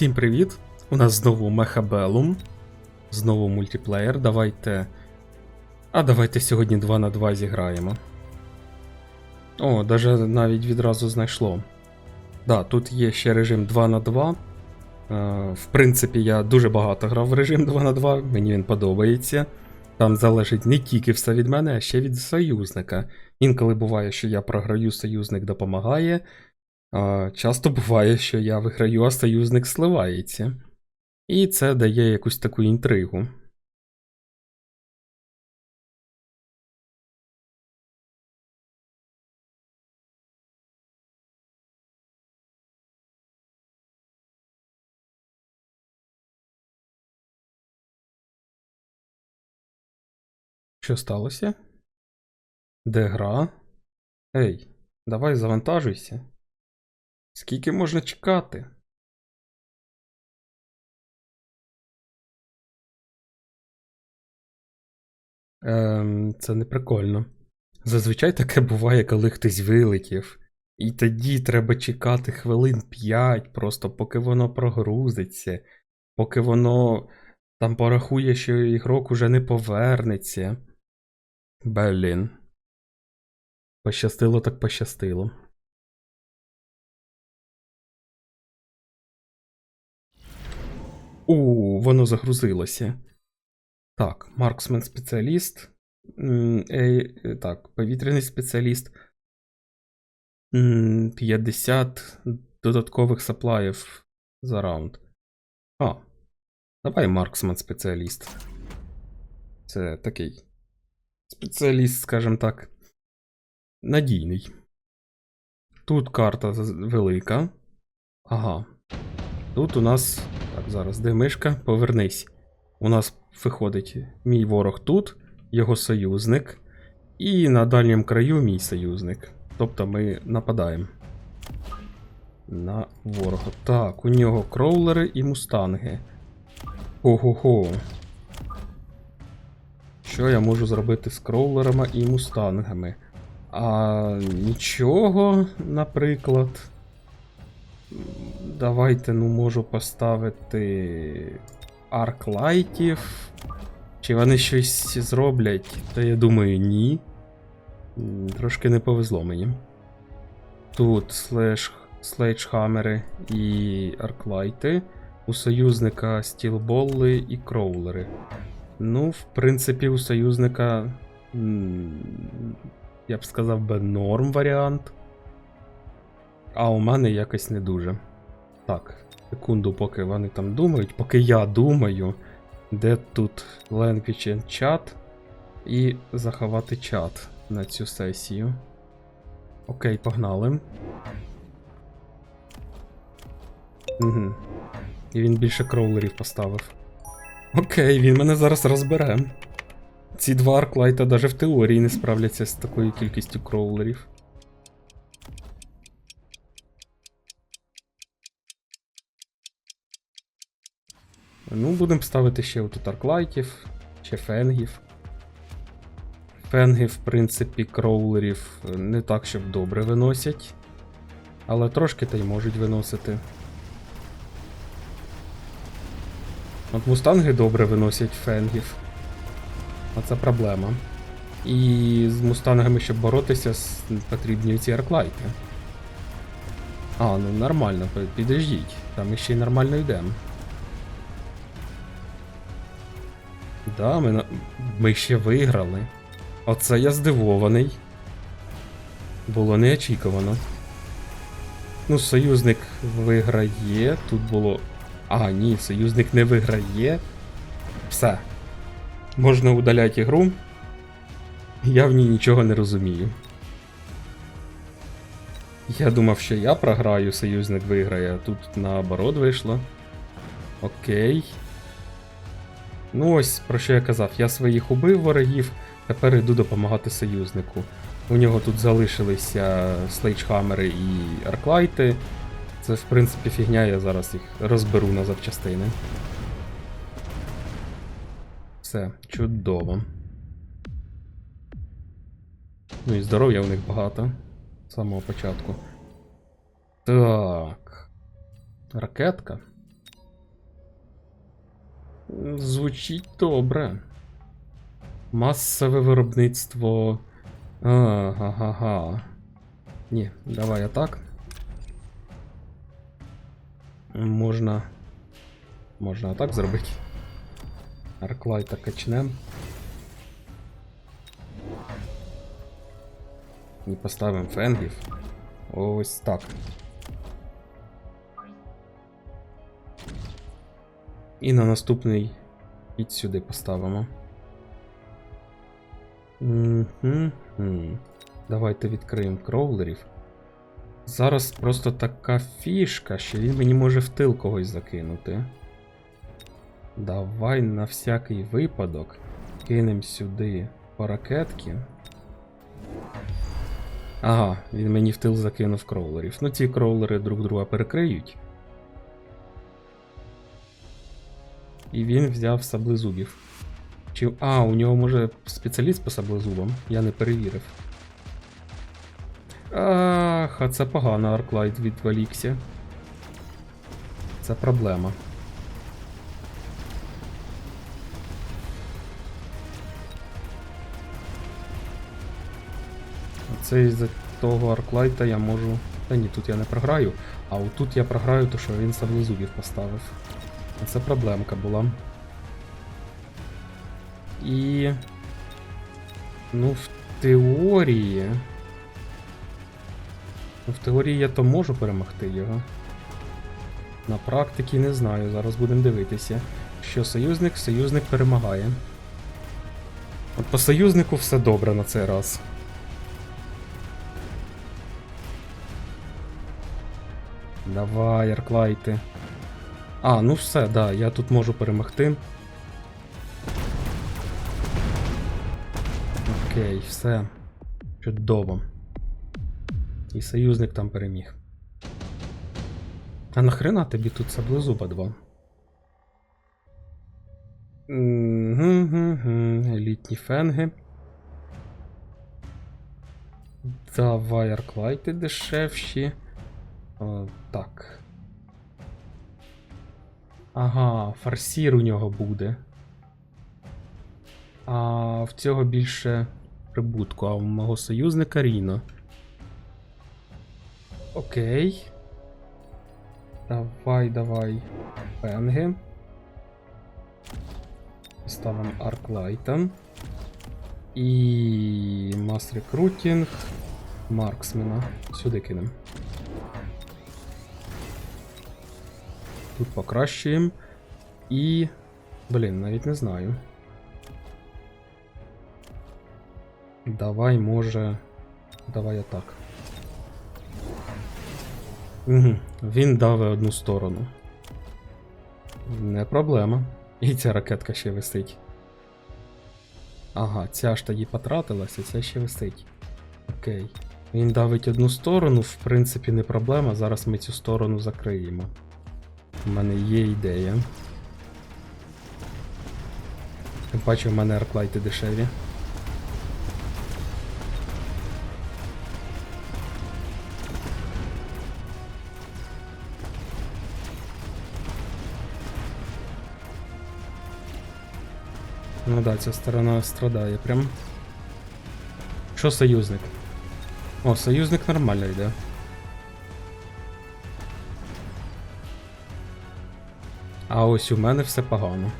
Всім привіт! У нас знову Мехабелум. Знову мультиплеєр. Давайте. А давайте сьогодні 2 на 2 зіграємо. О, даже навіть відразу знайшло. Да, тут є ще режим 2 на 2. Е, В принципі, я дуже багато грав в режим 2 на 2, мені він подобається. Там залежить не тільки все від мене, а ще від союзника. Інколи буває, що я програю, союзник допомагає. Часто буває, що я виграю, а союзник сливається. І це дає якусь таку інтригу. Що сталося? Де гра? Ей, давай завантажуйся. Скільки можна чекати? Ем, це не прикольно. Зазвичай таке буває, коли хтось вилетів. І тоді треба чекати хвилин 5, просто поки воно прогрузиться, поки воно там порахує, що ігрок уже не повернеться. Блін. Пощастило так пощастило. У, воно загрузилося. Так, марксмен спеціаліст. Е, е, Так, повітряний спеціаліст. 50 додаткових саплаїв за раунд. А. Давай марксмен спеціаліст. Це такий. Спеціаліст, скажімо так. Надійний. Тут карта велика. Ага. Тут у нас. Так, зараз, де мишка? Повернись. У нас виходить мій ворог тут, його союзник, і на дальньому краю мій союзник. Тобто ми нападаємо. На ворога. Так, у нього кроулери і мустанги. Ого-го. Що я можу зробити з кроулерами і мустангами? А нічого, наприклад. Давайте, ну, можу поставити арклайтів. Чи вони щось зроблять? Та я думаю, ні. Трошки не повезло мені. Тут слеш, слейджхамери і арклайти. У союзника стілболли і кроулери. Ну, в принципі, у союзника. Я б сказав би норм варіант. А у мене якось не дуже. Так, секунду, поки вони там думають, поки я думаю, де тут language and chat, і заховати чат на цю сесію. Окей, погнали. Угу. І він більше кроулерів поставив. Окей, він мене зараз розбере. Ці два арклайта навіть в теорії не справляться з такою кількістю кроулерів. Ну, будемо ставити ще отут арклайтів, ще фенгів. Фенги, в принципі, кроулерів не так, щоб добре виносять. Але трошки та й можуть виносити. От мустанги добре виносять фенгів. А це проблема. І з мустангами, щоб боротися, потрібні ці арклайти. А, ну нормально, підождіть. Там іще й нормально йдемо. Да, ми, ми ще виграли. Оце я здивований. Було неочікувано. Ну, союзник виграє. Тут було. А, ні, союзник не виграє. Все. Можна удаляти ігру. Я в ній нічого не розумію. Я думав, що я програю, союзник виграє, а тут наоборот вийшло. Окей. Ну ось про що я казав. Я своїх убив ворогів, тепер йду допомагати союзнику. У нього тут залишилися слейджхамери і арклайти. Це, в принципі, фігня, я зараз їх розберу на запчастини. Все, чудово. Ну і здоров'я у них багато. З самого початку. Так. Ракетка. Звучить добре. Масове виробництво. Ага-га. Ні, давай атак. Можна. Можна атак зробити. Арклайта качнем. І поставимо фенгів. Ось так. І на наступний хід сюди поставимо. Мгм. Давайте відкриємо кроулерів. Зараз просто така фішка, що він мені може в тил когось закинути. Давай на всякий випадок кинемо сюди по. Ага, він мені в тил закинув кроулерів. Ну ці кроулери друг друга перекриють. І він взяв саблезубів. Чи. А, у нього може спеціаліст по саблезубам? Я не перевірив. Ах, а це погано Арклайт відволікся. Це проблема. Це із-за того Арклайта я можу. Та ні, тут я не програю, а отут я програю, то що він саблезубів поставив. Це проблемка була. І. Ну, в теорії. Ну, в теорії я то можу перемогти його. На практиці не знаю, зараз будемо дивитися. Що союзник, союзник перемагає. От по союзнику все добре на цей раз. Давай, Арклайте. А, ну все, да, я тут можу перемогти. Окей, все. Чудово. І союзник там переміг. А нахрена тобі тут саблезуба два? Елітні фенги. Давай арклайти дешевші. О, так. Ага, фарсір у нього буде. А в цього більше прибутку, а у мого союзника Ріно. Окей. Давай, давай. Пенги. Ставимо Арклайта. І Мас Рекрутінг. Марксмена. Сюди кинемо. Тут покращуємо. І. Блін, навіть не знаю. Давай, може. Давай атак. Угу. Він дави одну сторону. Не проблема. І ця ракетка ще висить. Ага, ця ж тоді потратилася, ця ще висить. Окей. Він давить одну сторону, в принципі, не проблема. Зараз ми цю сторону закриємо. У мене є ідея. Тим паче в мене арклайти дешеві. Ну да, ця сторона страдає прям. Що союзник? О, союзник нормально йде. А ось у мене все погано.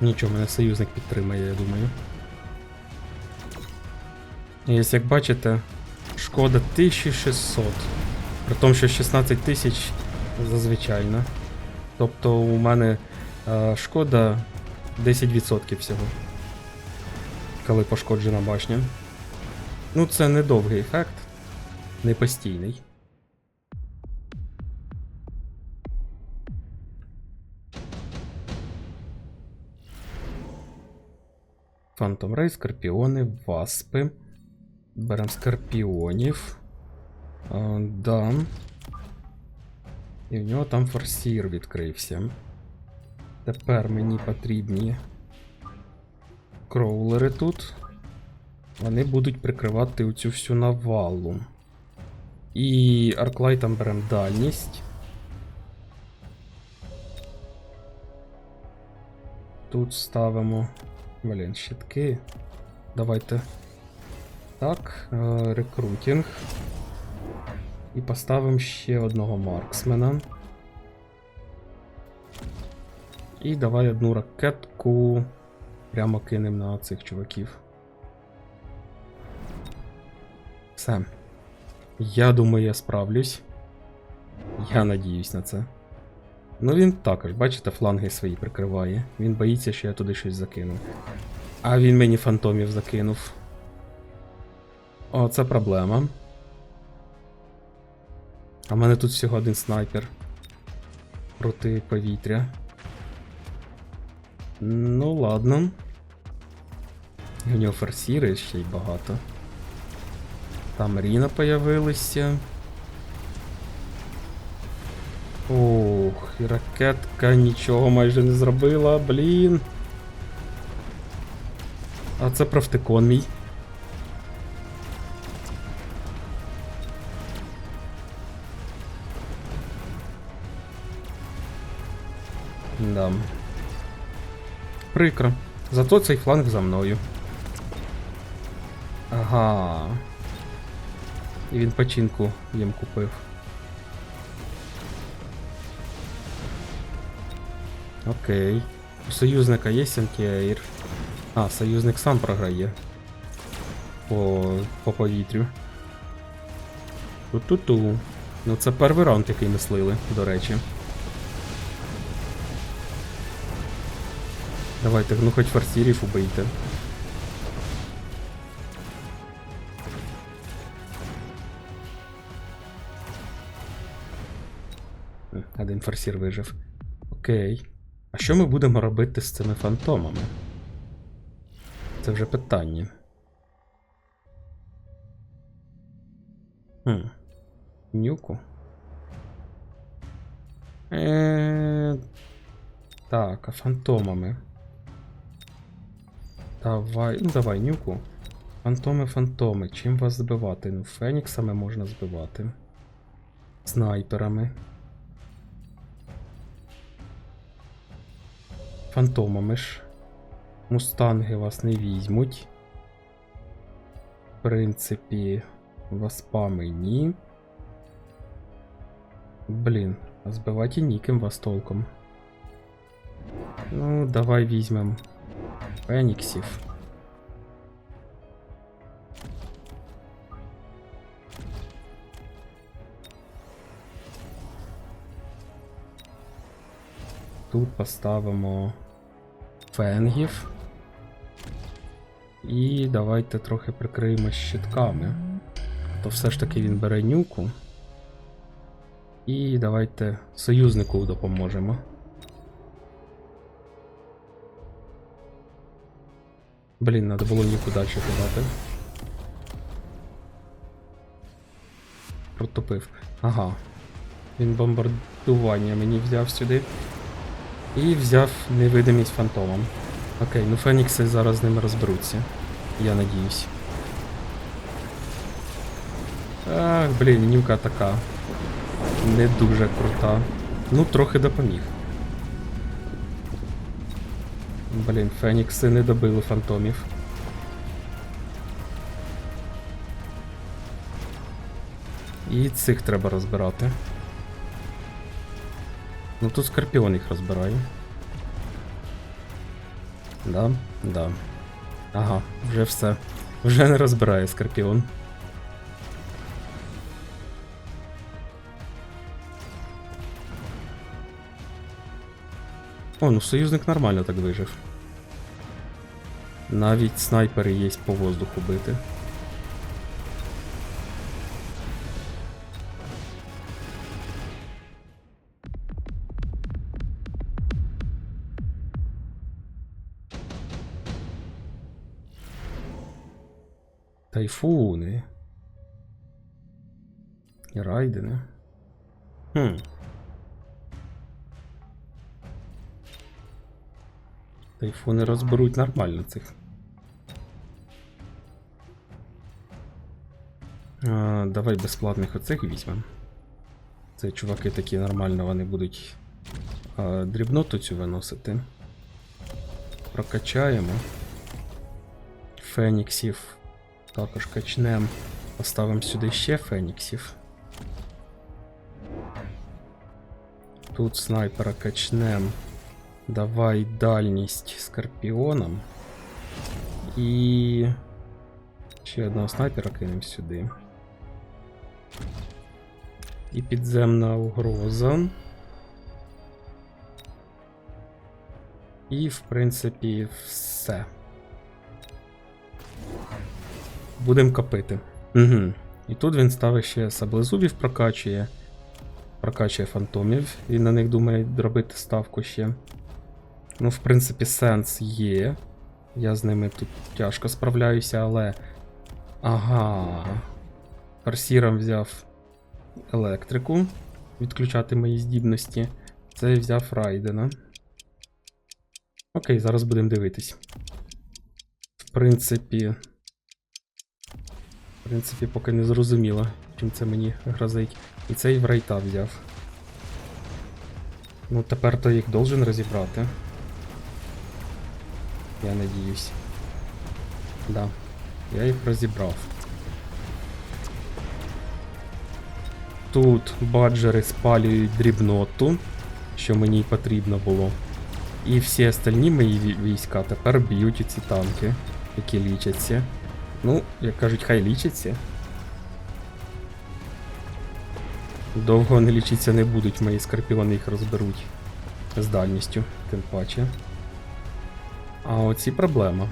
Нічого, мене союзник підтримає, я думаю. І ось як бачите, шкода 1600. При тому, що 16 тисяч зазвичайно. Тобто у мене е, шкода 10% всього. Коли пошкоджена башня. Ну, це недовгий ефект, не постійний. Phantom Ray, скорпіони, васпи. Беремо скорпіонів. А. І в нього там форсір відкрився. Тепер мені потрібні кроулери тут. Вони будуть прикривати оцю всю навалу. І арклайтом беремо дальність. Тут ставимо. Блін, щитки. Давайте. Так, е, рекрутінг. І поставимо ще одного марксмена. І давай одну ракетку. Прямо кинемо на цих чуваків. Все. Я думаю, я справлюсь. Я надіюсь на це. Ну він також, бачите, фланги свої прикриває. Він боїться, що я туди щось закину. А він мені фантомів закинув. О, це проблема. А в мене тут всього один снайпер. Проти повітря. Ну, ладно. У нього форсіри ще й багато. Там Ріна появилися. Ох, і ракетка нічого майже не зробила, блін. А це правтикон мій. Да. Прикро. Зато цей фланг за мною. Ага. І він печінку їм купив. Окей. У союзника є антиаір. А, союзник сам програє. По, по повітрю. Ту-ту-ту. Ну це перший раунд, який ми слили, до речі. Давайте, ну хоч форсірів убийте. Форсір вижив. Окей. А що ми будемо робити з цими фантомами? Це вже питання. Хм. Нюку. Е... Так, а фантомами. Давай. Ну давай, нюку. Фантоми, фантоми. Чим вас збивати? Ну, феніксами можна збивати. Снайперами. Фантомами ж. Мустанги вас не візьмуть. В принципі, васпами ні. Блін, а збивати ніким вас толком. Ну, давай візьмем Феніксів. Тут поставимо фенгів. І давайте трохи прикриємо щитками. То все ж таки він бере нюку. І давайте союзнику допоможемо. Блін, надо було нюку далі кидати. Протопив. Ага. Він бомбардування мені взяв сюди. І взяв невидимість фантомом. Окей, ну Фенікси зараз з ними розберуться. Я надіюсь. Ах, блін, нюка така. Не дуже крута. Ну, трохи допоміг. Блін, Фенікси не добили фантомів. І цих треба розбирати. Ну тут Скорпіон їх розбирає. Да, да. Ага, вже все. Вже не розбирає Скорпіон. О, ну союзник нормально так вижив. Навіть снайпери є по воздуху бити. Тайфуни. І райдени. Хм. Тайфуни розберуть нормально цих. А, давай безплатних оцих візьмемо. Це чуваки такі нормально, вони будуть е, дрібноту цю виносити. Прокачаємо. Феніксів також качнемо. Поставимо сюди ще феніксів. Тут снайпера качнем. Давай дальність скорпіоном. І. Ще одного снайпера кинемо сюди. І підземна угроза. І, в принципі, все. Будемо копити. Угу. І тут він ставить ще саблезубів прокачує. Прокачує фантомів і на них думає робити ставку ще. Ну, в принципі, сенс є. Я з ними тут тяжко справляюся, але. Ага. Форсіром взяв електрику. Відключати мої здібності. Це взяв Райдена. Окей, зараз будемо дивитись. В принципі. Принципі, поки не зрозуміло, чим це мені грозить. І цей в рейта взяв. Ну, тепер то їх должен розібрати. Я надіюсь. Да. Я їх розібрав. Тут баджери спалюють дрібноту, що мені й потрібно було. І всі остальні мої війська тепер б'ють ці танки, які лічаться. Ну, як кажуть, хай лічаться. Довго вони лічитися не будуть, мої скорпіони їх розберуть з дальністю, тим паче. А оці проблема.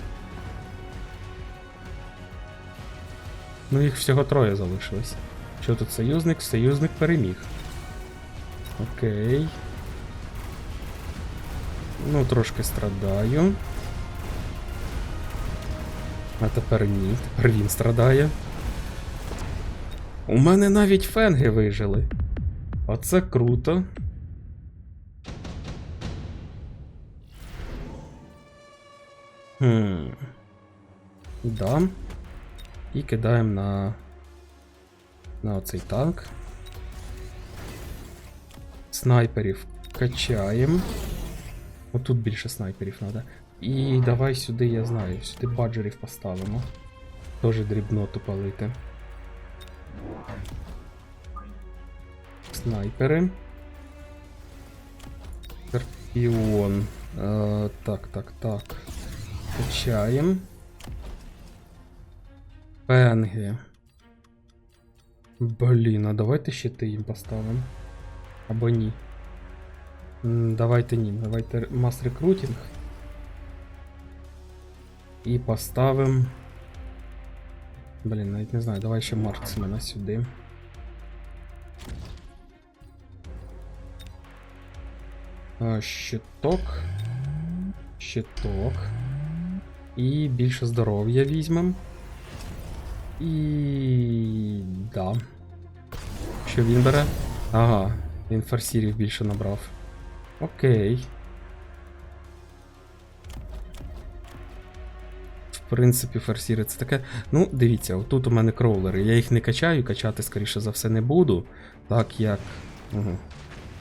Ну, їх всього троє залишилось. Що тут союзник? Союзник переміг. Окей. Ну, трошки страдаю. А тепер ні. Тепер він страдає. У мене навіть фенги вижили. Оце круто. Хм. Да. І кидаємо на. На оцей танк. Снайперів качаємо. Отут більше снайперів треба. І давай сюди, я знаю, сюди баджерів поставимо. Тоже дрібноту палити. Снайпери. Скорпіон. Е, так, так, так. Качаємо. Пенги. Блін, а давайте щити їм поставимо. Або ні. М, Давайте ні. Давайте мас рекрутинг. І поставимо. Блін, навіть не знаю, давай ще марксмена сюди. А, щиток. Щиток. І більше здоров'я візьмем. І. Да. Що він бере? Ага, він фарсірів більше набрав. Окей. Принципі, фарсіри це таке. Ну, дивіться, отут у мене кроулери. Я їх не качаю, качати, скоріше за все, не буду. Так як. Угу.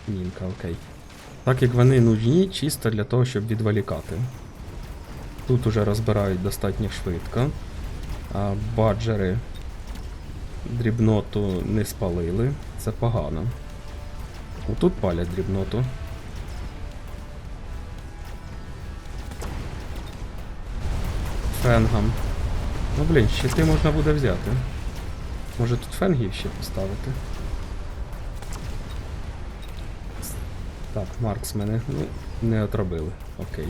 Мінка, окей. Так як вони нужні чисто для того, щоб відволікати. Тут уже розбирають достатньо швидко. А баджери дрібноту не спалили. Це погано. Отут палять дрібноту. Фенгам. Ну блін, щити можна буде взяти. Може тут фенгів ще поставити. Так, Маркс мене ну, не отробили. Окей.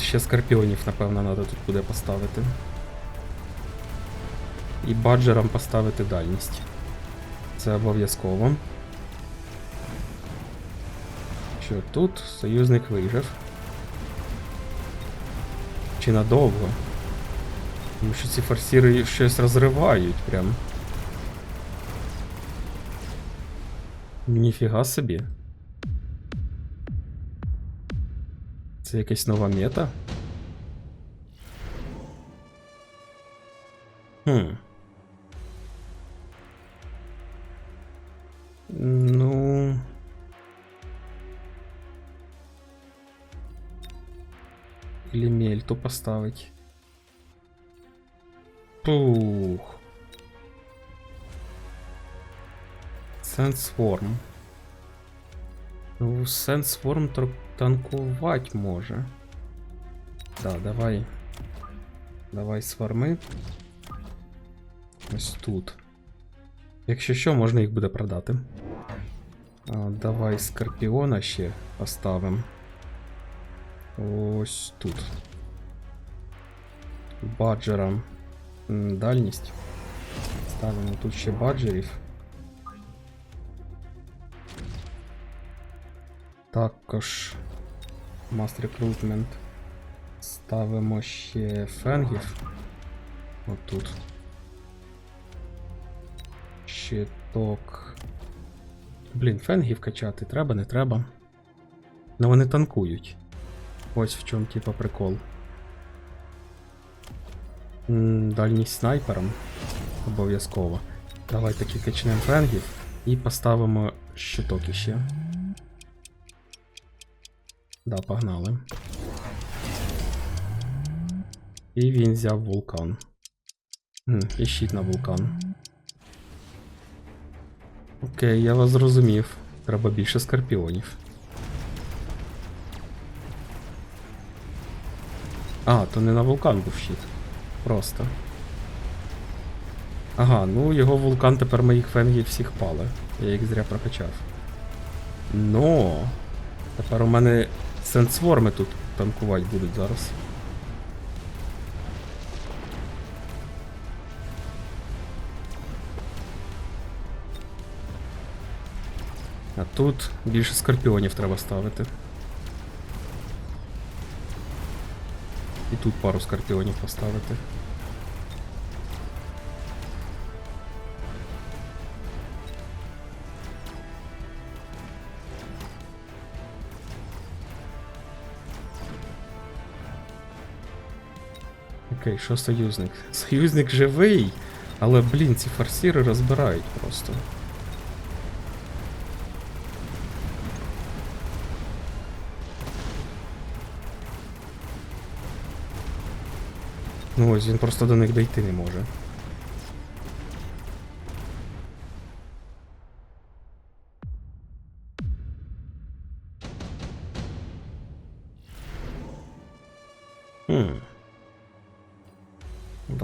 Ще скорпіонів, напевно, треба тут буде поставити. І баджерам поставити дальність. Це обов'язково. Що тут? Союзник вижив. Чи надовго? Тому що ці форсіри щось розривають прям. Ніфіга собі. Це якась нова мета? Хм. Ну. Или мельту поставить. Пух. Сенсформ. Ну, Сенсформ танкувати може. Да, давай. Давай сварми. Ось тут. Якщо що, можна їх буде продати. А, давай Скорпіона ще поставимо. Ось тут. Баджера. Дальність. Ставимо тут ще баджерів. Також Mass Recruitment. Ставимо ще фенгів. Отут. Щиток. Блін, фенгів качати треба, не треба. Ну вони танкують. Ось в чому типа прикол. Дальність снайпером. Обов'язково. Давай таки качнемо фенгів і поставимо щиток іще. Да, погнали. І він взяв вулкан. Хм, і щит на вулкан. Окей, я вас зрозумів. Треба більше скорпіонів. А, то не на вулкан був щит. Просто. Ага, ну його вулкан тепер моїх фенгів всіх пали. Я їх зря прокачав. Но. Тепер у мене сенсворми тут танкувати будуть зараз. А тут більше скорпіонів треба ставити. Тут пару скорпіонів поставити. Окей, що союзник? Союзник живий, але, блін, ці форсіри розбирають просто. Ну ось він просто до них дійти не може.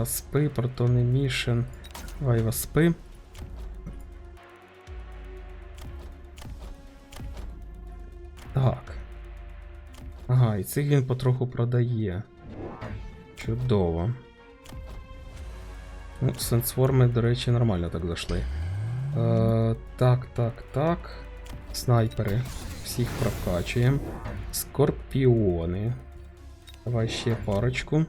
Васпи, протонемішен. Давай васпи. Так. Ага, і цих він потроху продає. Чудово. Ну, сенсформи, до речі, нормально так зайшли. Е, так, так, так. Снайпери. Всіх прокачуємо. Скорпіони. Давай ще парочку.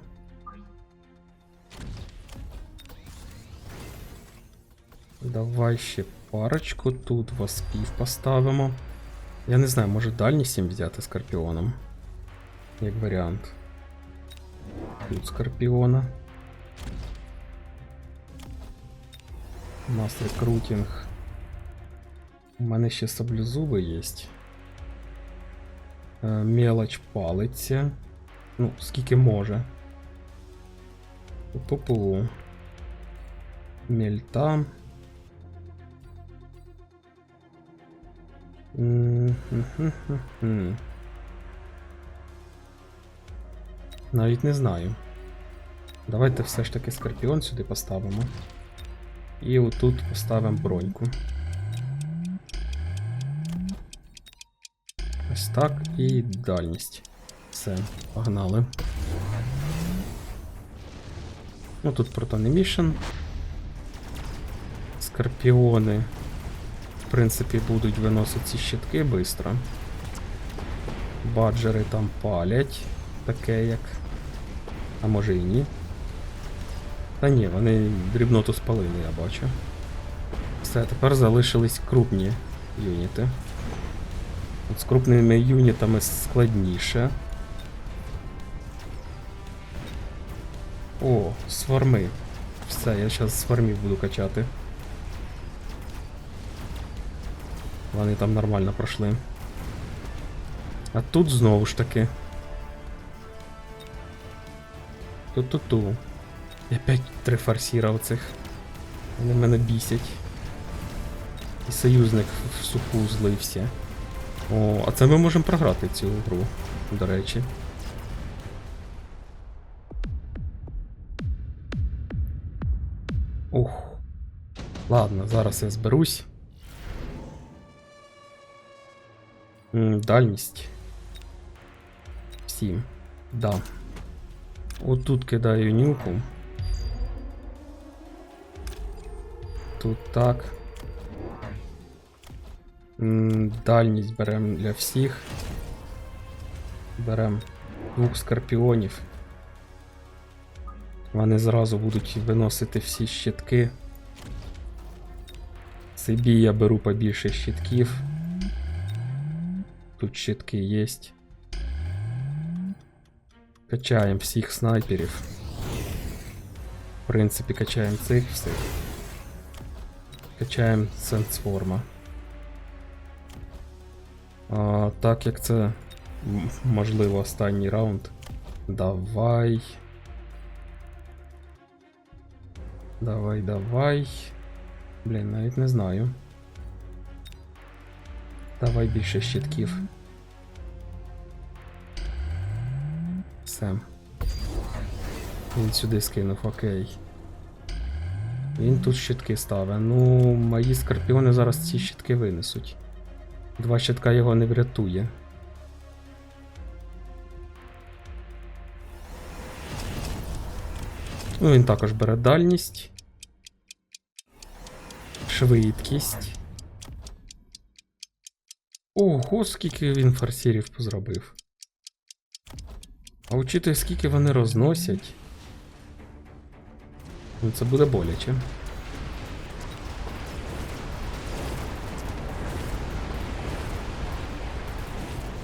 Давай ще парочку. Тут васпів поставимо. Я не знаю, може дальність їм взяти скорпіоном. Як варіант. Тут скорпіона. Мас рекрутинг. У мене ще саблезуби є. Е, Мелоч палиться. Ну, скільки може. Пу-пу. Мельта. М-хм-хм-хм. Навіть не знаю. Давайте все ж таки скорпіон сюди поставимо. І отут поставимо броньку. Ось так і дальність. Все, погнали. Ну тут протонемішн. Скорпіони, в принципі, будуть виносити ці щитки швидко. Баджери там палять. Таке як. А може і ні. Та ні, вони дрібноту спалили, я бачу. Все, тепер залишились крупні юніти. От з крупними юнітами складніше. О, сварми. Все, я зараз з фармів буду качати. Вони там нормально пройшли. А тут знову ж таки. Ту-ту-ту. І опять три фарсіра оцих. Вони мене бісять. І союзник в суху злився. О, а це ми можемо програти цю гру, до речі. Ух. Ладно, зараз я зберусь. Дальність. Всім. Да. Отут кидаю нюку. Тут так. Дальність беремо для всіх. Беремо двох скорпіонів. Вони зразу будуть виносити всі щитки. Собі я беру побільше щитків. Тут щитки є. Качаємо всіх снайперів. В принципі, качаємо цих всіх. Качаємо сенсформа. А, так як це м, можливо останній раунд. Давай. Давай, давай. Блін, навіть не знаю. Давай більше щитків. Все. Він сюди скинув, окей. Він тут щитки ставить. Ну, мої скорпіони зараз ці щитки винесуть. Два щитка його не врятує. Ну, він також бере дальність. Швидкість. Ого, скільки він форсірів позробив. А учити, скільки вони розносять. Ну, це буде боляче.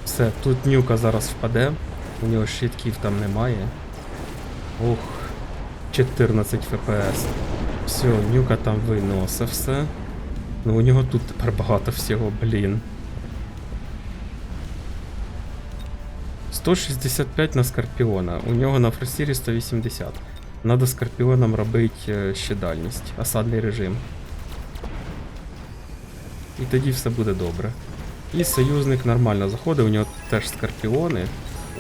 Все, тут нюка зараз впаде. У нього щитків там немає. Ох, 14 фпс. Все, нюка там виносить все. Ну у нього тут тепер багато всього, блін. 165 на Скорпіона. У нього на форсірі 180. Надо Скорпіоном робити е, ще дальність, осадний режим. І тоді все буде добре. І союзник нормально заходить, у нього теж скорпіони,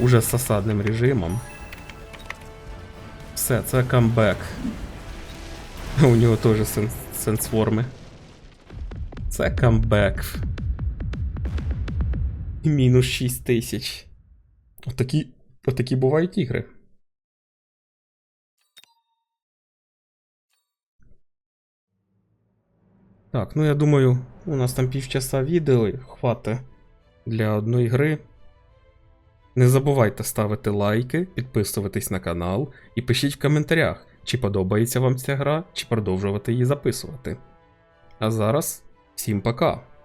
уже з осадним режимом. Все, це камбек. У нього теж сен сенсформи. Це камбек. Мінус 6 тисяч. Отакі, отакі бувають ігри. Так, ну я думаю, у нас там півчаса відео і хватить для одної гри. Не забувайте ставити лайки, підписуватись на канал і пишіть в коментарях, чи подобається вам ця гра, чи продовжувати її записувати. А зараз всім пока!